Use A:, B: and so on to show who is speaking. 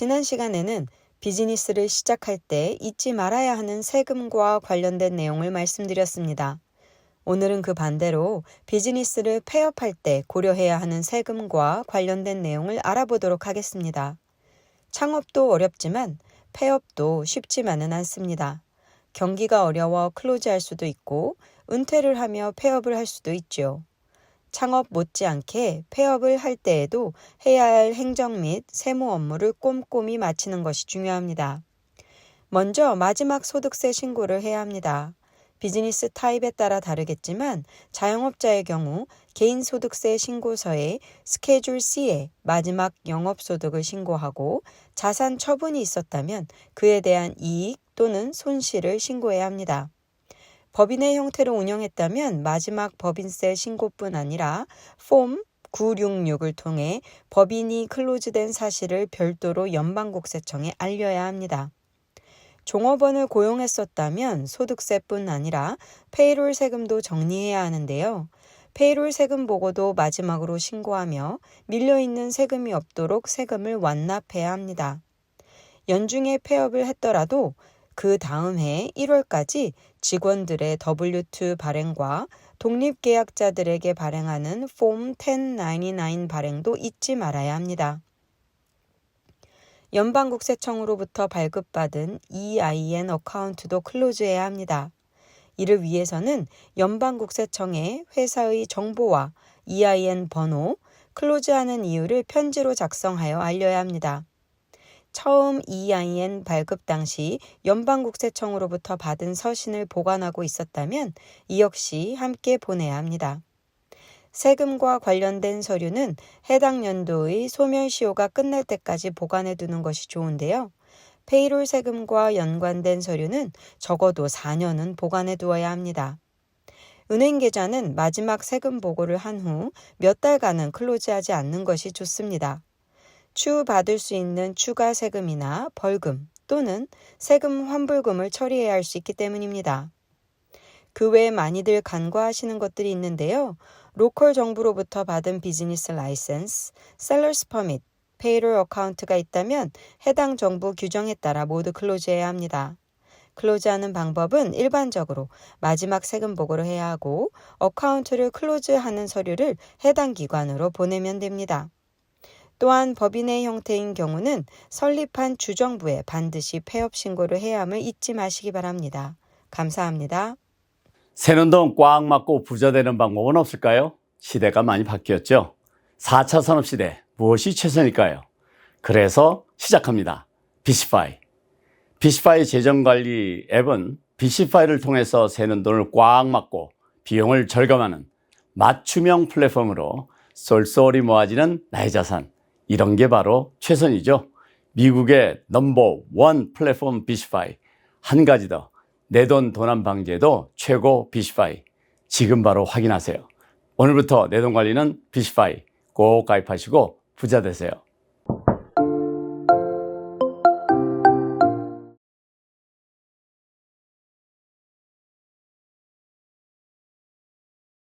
A: 지난 시간에는 비즈니스를 시작할 때 잊지 말아야 하는 세금과 관련된 내용을 말씀드렸습니다. 오늘은 그 반대로 비즈니스를 폐업할 때 고려해야 하는 세금과 관련된 내용을 알아보도록 하겠습니다. 창업도 어렵지만 폐업도 쉽지만은 않습니다. 경기가 어려워 클로즈할 수도 있고 은퇴를 하며 폐업을 할 수도 있죠. 창업 못지않게 폐업을 할 때에도 해야 할 행정 및 세무 업무를 꼼꼼히 마치는 것이 중요합니다. 먼저 마지막 소득세 신고를 해야 합니다. 비즈니스 타입에 따라 다르겠지만 자영업자의 경우 개인소득세 신고서에 스케줄 C에 마지막 영업소득을 신고하고 자산 처분이 있었다면 그에 대한 이익 또는 손실을 신고해야 합니다. 법인의 형태로 운영했다면 마지막 법인세 신고뿐 아니라 폼 966을 통해 법인이 클로즈된 사실을 별도로 연방국세청에 알려야 합니다. 종업원을 고용했었다면 소득세뿐 아니라 페이롤 세금도 정리해야 하는데요. 페이롤 세금 보고도 마지막으로 신고하며 밀려있는 세금이 없도록 세금을 완납해야 합니다. 연중에 폐업을 했더라도 그 다음 해 1월까지 직원들의 W2 발행과 독립계약자들에게 발행하는 폼 1099 발행도 잊지 말아야 합니다. 연방국세청으로부터 발급받은 EIN 어카운트도 클로즈해야 합니다. 이를 위해서는 연방국세청에 회사의 정보와 EIN 번호, 클로즈하는 이유를 편지로 작성하여 알려야 합니다. 처음 EIN 발급 당시 연방국세청으로부터 받은 서신을 보관하고 있었다면 이 역시 함께 보내야 합니다. 세금과 관련된 서류는 해당 연도의 소멸시효가 끝날 때까지 보관해 두는 것이 좋은데요. 페이롤 세금과 연관된 서류는 적어도 4년은 보관해 두어야 합니다. 은행 계좌는 마지막 세금 보고를 한 후 몇 달간은 클로즈하지 않는 것이 좋습니다. 추후 받을 수 있는 추가 세금이나 벌금 또는 세금 환불금을 처리해야 할 수 있기 때문입니다. 그 외에 많이들 간과하시는 것들이 있는데요. 로컬 정부로부터 받은 비즈니스 라이센스, 셀러스 퍼밋, 페이롤 어카운트가 있다면 해당 정부 규정에 따라 모두 클로즈해야 합니다. 클로즈하는 방법은 일반적으로 마지막 세금 보고를 해야 하고 어카운트를 클로즈하는 서류를 해당 기관으로 보내면 됩니다. 또한 법인의 형태인 경우는 설립한 주정부에 반드시 폐업 신고를 해야 함을 잊지 마시기 바랍니다. 감사합니다.
B: 새는 돈 꽉 맞고 부자 되는 방법은 없을까요? 시대가 많이 바뀌었죠. 4차 산업시대 무엇이 최선일까요? 그래서 시작합니다. 비시파이. 비시파이 재정관리 앱은 비시파이를 통해서 새는 돈을 꽉 맞고 비용을 절감하는 맞춤형 플랫폼으로 쏠쏠이 모아지는 나의 자산. 이런 게 바로 최선이죠. 미국의 넘버 원 플랫폼 비시파이. 한 가지 더. 내 돈 도난 방지에도 최고 비시파이. 지금 바로 확인하세요. 오늘부터 내 돈 관리는 비시파이 꼭 가입하시고 부자 되세요.